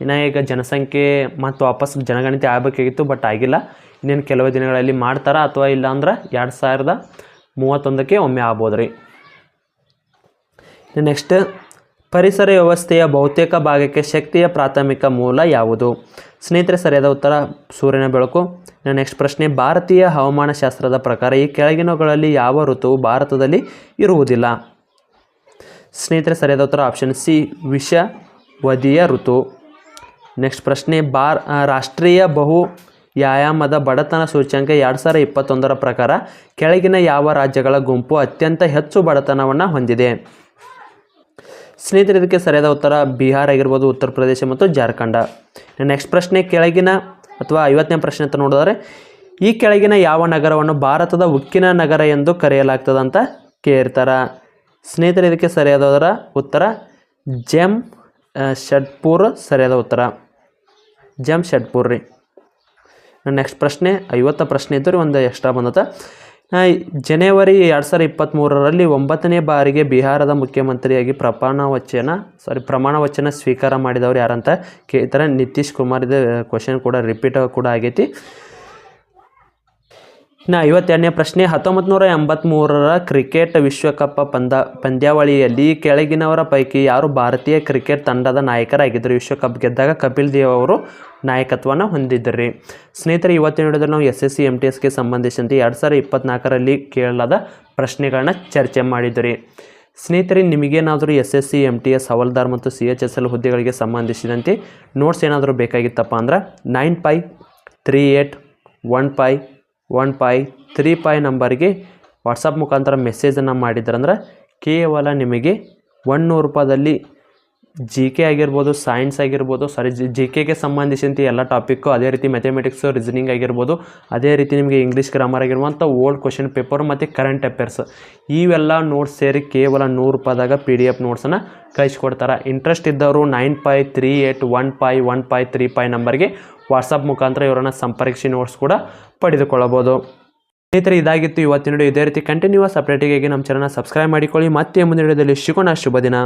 ಇನ್ನು ಈಗ ಜನಸಂಖ್ಯೆ ಮತ್ತು ವಾಪಸ್ ಜನಗಣತಿ ಆಗಬೇಕಾಗಿತ್ತು ಬಟ್ ಆಗಿಲ್ಲ. ಇನ್ನೇನು ಕೆಲವು ದಿನಗಳಲ್ಲಿ ಮಾಡ್ತಾರಾ ಅಥವಾ ಇಲ್ಲ ಅಂದ್ರೆ ಎರಡು ಸಾವಿರದ ಮೂವತ್ತೊಂದಕ್ಕೆ ಒಮ್ಮೆ ಆಗ್ಬೋದು ರೀ ನೆಕ್ಸ್ಟ್ ಪರಿಸರ ವ್ಯವಸ್ಥೆಯ ಬಹುತೇಕ ಭಾಗಕ್ಕೆ ಶಕ್ತಿಯ ಪ್ರಾಥಮಿಕ ಮೂಲ ಯಾವುದು? ಸ್ನೇಹಿತರೆ, ಸರಿಯಾದ ಉತ್ತರ ಸೂರ್ಯನ ಬೆಳಕು. ನೆಕ್ಸ್ಟ್ ಪ್ರಶ್ನೆ, ಭಾರತೀಯ ಹವಾಮಾನಶಾಸ್ತ್ರದ ಪ್ರಕಾರ ಈ ಕೆಳಗಿನವುಗಳಲ್ಲಿ ಯಾವ ಋತುವು ಭಾರತದಲ್ಲಿ ಇರುವುದಿಲ್ಲ? ಸ್ನೇಹಿತರೆ, ಸರಿಯಾದ ಉತ್ತರ ಆಪ್ಷನ್ ಸಿ ವಿಷ ವಿಷವದಿಯ ಋತು. ನೆಕ್ಸ್ಟ್ ಪ್ರಶ್ನೆ ಬಾರ್ ರಾಷ್ಟ್ರೀಯ ಬಹು ವ್ಯಾಯಾಮದ ಬಡತನ ಸೂಚ್ಯಂಕ ಎರಡು ಸಾವಿರ ಇಪ್ಪತ್ತೊಂದರ ಪ್ರಕಾರ ಕೆಳಗಿನ ಯಾವ ರಾಜ್ಯಗಳ ಗುಂಪು ಅತ್ಯಂತ ಹೆಚ್ಚು ಬಡತನವನ್ನು ಹೊಂದಿದೆ? ಸ್ನೇಹಿತರೆ ಇದಕ್ಕೆ ಸರಿಯಾದ ಉತ್ತರ ಬಿಹಾರ್ ಆಗಿರ್ಬೋದು ಉತ್ತರ ಪ್ರದೇಶ ಮತ್ತು ಜಾರ್ಖಂಡ. ನೆಕ್ಸ್ಟ್ ಪ್ರಶ್ನೆ ಕೆಳಗಿನ ಅಥವಾ ಐವತ್ತನೇ ಪ್ರಶ್ನೆ ಅಂತ ನೋಡಿದರೆ ಈ ಕೆಳಗಿನ ಯಾವ ನಗರವನ್ನು ಭಾರತದ ಉಕ್ಕಿನ ನಗರ ಎಂದು ಕರೆಯಲಾಗ್ತದೆ ಅಂತ ಕೇಳ್ತಾರ. ಸ್ನೇಹಿತರೆ ಇದಕ್ಕೆ ಸರಿಯಾದ ಉತ್ತರ ಜಮ್ ಷಡ್ಪುರ ಸರಿಯಾದ ಉತ್ತರ. ಜಮ್ ಷಡ್ಪುರ್ ರೀ. ನೆಕ್ಸ್ಟ್ ಪ್ರಶ್ನೆ ಐವತ್ತ ಪ್ರಶ್ನೆ ಇದ್ದರೆ ಒಂದು ಎಕ್ಸ್ಟ್ರಾ ಬಂದತ ಆ, ಜನವರಿ ಎರಡು ಸಾವಿರದ ಇಪ್ಪತ್ತ್ಮೂರರಲ್ಲಿ ಒಂಬತ್ತನೇ ಬಾರಿಗೆ ಬಿಹಾರದ ಮುಖ್ಯಮಂತ್ರಿಯಾಗಿ ಪ್ರಮಾಣ ವಚನ ಸಾರಿ ಪ್ರಮಾಣ ವಚನ ಸ್ವೀಕಾರ ಮಾಡಿದವರು ಯಾರಂತ ಕೇಳ್ತಾರೆ. ನಿತೀಶ್ ಕುಮಾರ್ ಇದು ಕ್ವಶನ್ ಕೂಡ ರಿಪೀಟ್ ಕೂಡ ಆಗೈತಿ. ಇನ್ನು ಐವತ್ತೆರಡನೇ ಪ್ರಶ್ನೆ ಹತ್ತೊಂಬತ್ತು ನೂರ ಎಂಬತ್ತ್ಮೂರರ ಕ್ರಿಕೆಟ್ ವಿಶ್ವಕಪ್ ಪಂದ, ಪಂದ್ಯಾವಳಿಯಲ್ಲಿ ಕೆಳಗಿನವರ ಪೈಕಿ ಯಾರು ಭಾರತೀಯ ಕ್ರಿಕೆಟ್ ತಂಡದ ನಾಯಕರಾಗಿದ್ದರು? ವಿಶ್ವಕಪ್ ಗೆದ್ದಾಗ ಕಪಿಲ್ ದೇವ್ ಅವರು ನಾಯಕತ್ವವನ್ನು ಹೊಂದಿದ್ದರು? ಸ್ನೇಹಿತರೆ ಇವತ್ತಿನ ನೋಡಿದ್ರೆ ನಾವು S S C M T ಎಸ್ಗೆ ಸಂಬಂಧಿಸಿದಂತೆ ಎರಡು ಸಾವಿರದ ಇಪ್ಪತ್ತ್ನಾಲ್ಕರಲ್ಲಿ ಕೇಳಲಾದ ಪ್ರಶ್ನೆಗಳನ್ನ ಚರ್ಚೆ ಮಾಡಿದ್ರಿ. ಸ್ನೇಹಿತರೆ, ನಿಮಗೇನಾದರೂ S S C M T S ಹವಾಲ್ದಾರ್ ಮತ್ತು ಸಿ ಎಚ್ ಎಸ್ ಎಲ್ ಹುದ್ದೆಗಳಿಗೆ ಸಂಬಂಧಿಸಿದಂತೆ ನೋಟ್ಸ್ ಏನಾದರೂ ಬೇಕಾಗಿತ್ತಪ್ಪ ಅಂದ್ರೆ, nine five three eight one five one five, three five ನಂಬರ್ಗೆ ವಾಟ್ಸಪ್ ಮುಖಾಂತರ ಮೆಸೇಜನ್ನು ಮಾಡಿದ್ರಂದ್ರೆ ಕೇವಲ ನಿಮಗೆ ಒನ್ನೂರು ರೂಪಾಯಿದಲ್ಲಿ ಜಿ ಕೆ ಆಗಿರ್ಬೋದು ಸೈನ್ಸ್ ಆಗಿರ್ಬೋದು ಸಾರಿ ಜಿ ಜಿ ಕೆಗೆ ಸಂಬಂಧಿಸಿದಂತೆ ಎಲ್ಲ ಟಾಪಿಕ್ಕು ಅದೇ ರೀತಿ ಮ್ಯಾಥಮೆಟಿಕ್ಸು ರೀಸನಿಂಗ್ ಆಗಿರ್ಬೋದು, ಅದೇ ರೀತಿ ನಿಮಗೆ ಇಂಗ್ಲೀಷ್ ಗ್ರಾಮರ್ ಆಗಿರುವಂಥ ಓಲ್ಡ್ ಕ್ವಶನ್ ಪೇಪರ್ ಮತ್ತು ಕರೆಂಟ್ ಅಫೇರ್ಸ್ ಇವೆಲ್ಲ ನೋಟ್ಸ್ ಸೇರಿ ಕೇವಲ ನೂರು ರೂಪಾಯಿದಾಗ ಪಿ ಡಿ ಎಫ್ ನೋಟ್ಸನ್ನು ಕಳಿಸ್ಕೊಡ್ತಾರೆ. ಇಂಟ್ರೆಸ್ಟ್ ಇದ್ದವರು nine five three eight one five one five three five ನಂಬರ್ಗೆ ವಾಟ್ಸಪ್ ಮುಖಾಂತರ ಇವರನ್ನು ಸಂಪರ್ಕಿಸಿ ನೋಟ್ಸ್ ಕೂಡ ಪಡೆದುಕೊಳ್ಳಬಹುದು. ಸ್ನೇಹಿತರೆ, ಇದಾಗಿತ್ತು ಇವತ್ತಿನ ಇದೇ ರೀತಿ ಕಂಟಿನ್ಯೂಸ್ ಅಪ್ಡೇಟಿಗಾಗಿ ನಮ್ಮ ಚಾನಲ್ನ ಸಬ್ಸ್ಕ್ರೈಬ್ ಮಾಡಿಕೊಳ್ಳಿ. ಮತ್ತೆ ಮುಂದಿನ ವಿಡಿಯೋದಲ್ಲಿ ಸಿಗೋಣ. ಶುಭ ದಿನ.